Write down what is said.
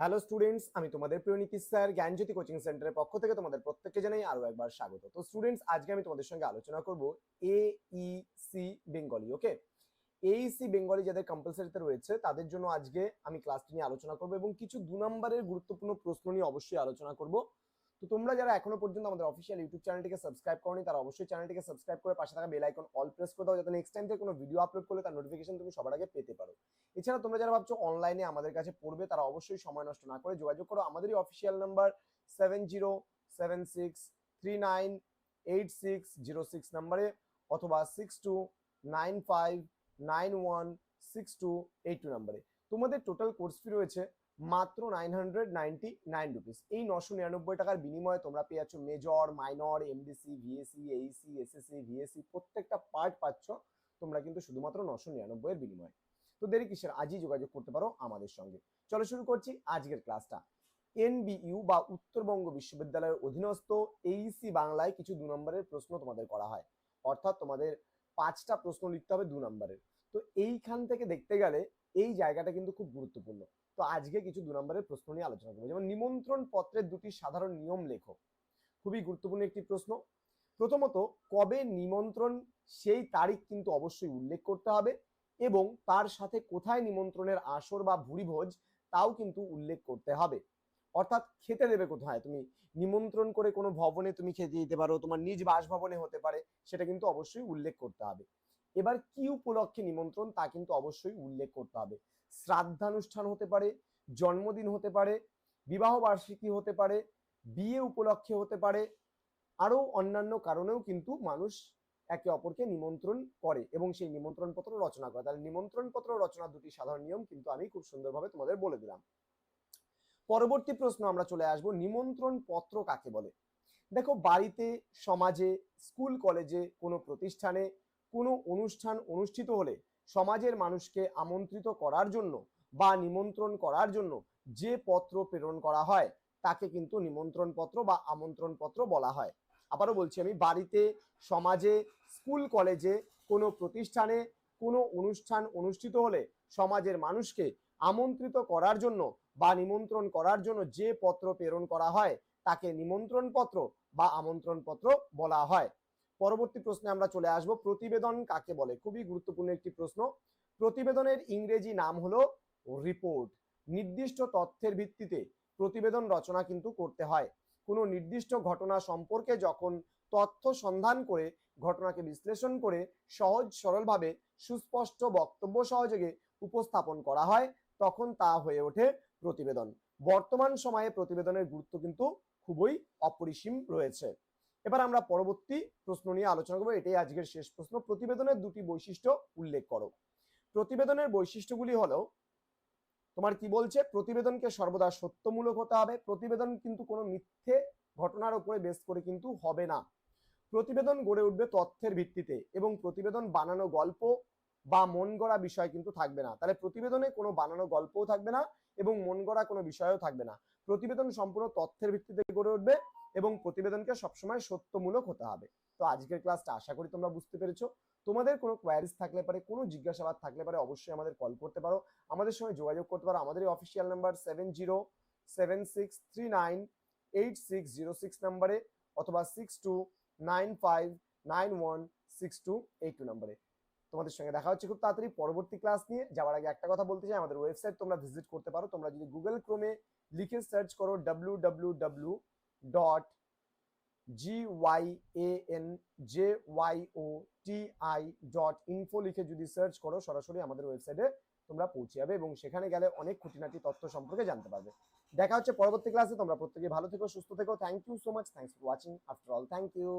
Hello students আমি তোমাদের প্রিয় স্যার, জ্ঞানজ্যোতি কোচিং সেন্টারের পক্ষ থেকে তোমাদের প্রত্যেককে জানাই আরও একবার স্বাগত। তো স্টুডেন্টস আজকে আমি তোমাদের সঙ্গে আলোচনা করব এইসি বেঙ্গলি ওকে এইসি বেঙ্গলি যাদের কম্পালসারিতে রয়েছে, তাদের জন্য আজকে আমি ক্লাসটি নিয়ে আলোচনা করব এবং কিছু দু নম্বরের গুরুত্বপূর্ণ প্রশ্ন নিয়ে অবশ্যই আলোচনা করব। তো তোমরা যারা এখনও পর্যন্ত আমাদের অফিসিয়াল ইউটিউব চ্যানেলটিকে সাবস্ক্রাইব করনি, তারা অবশ্যই চ্যানেলটিকে সাবস্ক্রাইব করে পাশে থাকা বেল আইকন অল প্রেস করে দাও, যাতে নেক্সট টাইম থেকে কোনো ভিডিও আপলোড করলে তার নোটিফিকেশন তুমি সবার আগে পেতে পারো। এছাড়া তোমরা যারা ভাবছ অনলাইনে আমাদের কাছে পড়বে, তারা অবশ্যই সময় নষ্ট না করে যোগাযোগ করো। আমাদেরই official number seven zero seven six three nine eight six zero six নাম্বারে অথবা six two nine five nine one six two eight two নাম্বারে তোমাদের টোটাল কোর্স ফি রয়েছে মাত্র nine hundred ninety nine rupees এই নশো নিরানব্বই টাকার বিনিময়ে তোমরা পেয়ে যাচ্ছ major minor MDC VAC AEC SSC VSC প্রত্যেকটা পার্ট পাচ্ছ। তোমরা কিন্তু শুধুমাত্র নশো নিরানব্বই এর বিনিময়ে। তো দেরি কিসের? আজই যোগাযোগ করতে পারো আমাদের সঙ্গে। চলো শুরু করছি আজকের ক্লাসটা এনবিইউ বা উত্তরবঙ্গ বিশ্ববিদ্যালয়ের অধীনস্থ এইসি বাংলায় কিছু দু নম্বরের প্রশ্ন তোমাদের করা হয়। অর্থাৎ তোমাদের পাঁচটা প্রশ্ন লিখতে হবে দু নম্বরের। তো এইখান থেকে দেখতে গেলে এই জায়গাটা কিন্তু খুব গুরুত্বপূর্ণ। তো আজকে কিছু দু নম্বরের প্রশ্ন নিয়ে আলোচনা করব। যেমন নিমন্ত্রণ পত্রের দুটি সাধারণ নিয়ম লেখো। খুবই গুরুত্বপূর্ণ একটি প্রশ্ন। প্রথমত, কবে নিমন্ত্রণ, সেই তারিখ কিন্তু অবশ্যই উল্লেখ করতে হবে এবং তার সাথে কোথায় নিমন্ত্রণের আসর বা ভুরিভোজ তাও কিন্তু উল্লেখ করতে হবে। অর্থাৎ খেতে দেবে কোথায়? তুমি নিমন্ত্রণ করে কোনো ভবনে তুমি খেতে দিতে পারো, তোমার নিজ বাসভবনে হতে পারে, সেটা কিন্তু অবশ্যই উল্লেখ করতে হবে। এবার কি উপলক্ষে নিমন্ত্রণ তা কিন্তু অবশ্যই উল্লেখ করতে হবে। শ্রাদ্ধানুষ্ঠান হতে পারে, জন্মদিন হতে পারে, বিবাহ বার্ষিকী হতে পারে, বিয়ে উপলক্ষে হতে পারে আরও অন্যান্য কারণেও কিন্তু মানুষ একে অপরকে নিমন্ত্রণ করে এবং সেই নিমন্ত্রণ পত্র রচনা করে। তাহলে নিমন্ত্রণ পত্র রচনার দুটি সাধারণ নিয়ম কিন্তু আমি খুব সুন্দরভাবে তোমাদের বলে দিলাম। পরবর্তী প্রশ্ন আমরা চলে আসব, নিমন্ত্রণ পত্র কাকে বলে? দেখো, বাড়িতে, সমাজে, স্কুল, কলেজে, কোনো প্রতিষ্ঠানে কোনো অনুষ্ঠান অনুষ্ঠিত হলে সমাজের মানুষকে আমন্ত্রিত করার জন্য বা নিমন্ত্রণ করার জন্য যে পত্র প্রেরণ করা হয়, তাকে কিন্তু নিমন্ত্রণ পত্র বা আমন্ত্রণ পত্র বলা হয়। আবারও বলছি আমি, বাড়িতে, সমাজে, স্কুল, কলেজে, কোনো প্রতিষ্ঠানে, কোনো অনুষ্ঠান অনুষ্ঠিত হলে সমাজের মানুষকে আমন্ত্রিত করার জন্য বা নিমন্ত্রণ করার জন্য যে পত্র প্রেরণ করা হয়, তাকে নিমন্ত্রণ পত্র বা আমন্ত্রণ পত্র বলা হয়। পরবর্তী প্রশ্নে আমরা চলে আসব। প্রতিবেদন কাকে বলে? খুবই গুরুত্বপূর্ণ একটি প্রশ্ন। প্রতিবেদনের ইংরেজি নাম হলো রিপোর্ট নির্দিষ্ট তথ্যের ভিত্তিতে প্রতিবেদন রচনা কিন্তু করতে হয়। কোনো নির্দিষ্ট ঘটনা সম্পর্কে যখন তথ্য সন্ধান করে, ঘটনাকে বিশ্লেষণ করে সহজ সরলভাবে সুস্পষ্ট বক্তব্য সহযোগে উপস্থাপন করা হয়, তখন তা হয়ে ওঠে প্রতিবেদন। বর্তমান সময়ে প্রতিবেদনের গুরুত্ব কিন্তু খুবই অপরিসীম রয়েছে। এবার আমরা পরবর্তী প্রশ্ন নিয়ে আলোচনা করব। এটাই আজকের শেষ প্রশ্ন। প্রতিবেদনের দুটি বৈশিষ্ট্য উল্লেখ করো। প্রতিবেদনের বৈশিষ্ট্যগুলি হলো, তোমার কি বলছে? প্রতিবেদনকে সর্বদা সত্যমূলক হতে হবে। প্রতিবেদন কিন্তু কোনো মিথ্যে ঘটনার উপরে বেস করে কিন্তু হবে না। প্রতিবেদন গড়ে উঠবে তথ্যের ভিত্তিতে এবং প্রতিবেদন বানানো গল্প বা মন গড়া বিষয় কিন্তু থাকবে না। তাহলে প্রতিবেদনে কোনো বানানো গল্পও থাকবে না এবং মন গড়া কোনো বিষয়ও থাকবে না। প্রতিবেদন সম্পূর্ণ তথ্যের ভিত্তিতে গড়ে উঠবে। এবং প্রতিবেদনকে সবসময় সত্যমূলক হতে হবে। তো আজকের ক্লাসটা আশা করি তোমরা বুঝতে পেরেছ। তোমাদের কোনো কোয়ারিজ থাকলে পারে, কোনো জিজ্ঞাসাবাদ থাকলে পারে অবশ্যই আমাদের কল করতে পারো। আমাদের সঙ্গে যোগাযোগ করতে পারো। আমাদের এই official number seven zero seven six three nine eight six zero six নাম্বারে অথবা six two nine five nine one six two eight two নাম্বারে তোমাদের সঙ্গে দেখা হচ্ছে খুব তাড়াতাড়ি পরবর্তী ক্লাস নিয়ে। যাওয়ার আগে একটা কথা বলতে চাই। আমাদের ওয়েবসাইট তোমরা ভিজিট করতে পারো। তোমরা যদি গুগল ক্রোমে লিখে সার্চ করো W W W dot G Y A N J Y O T I dot info লিখে যদি সার্চ করো, সরাসরি আমাদের ওয়েবসাইটে তোমরা পৌঁছে যাবে এবং সেখানে গেলে অনেক খুঁটিনাটি তথ্য সম্পর্কে জানতে পারবে। দেখা হচ্ছে পরবর্তী ক্লাসে তোমরা প্রত্যেকে ভালো থেকো, সুস্থ থেকো। Thank you so much thanks for watching after all thank you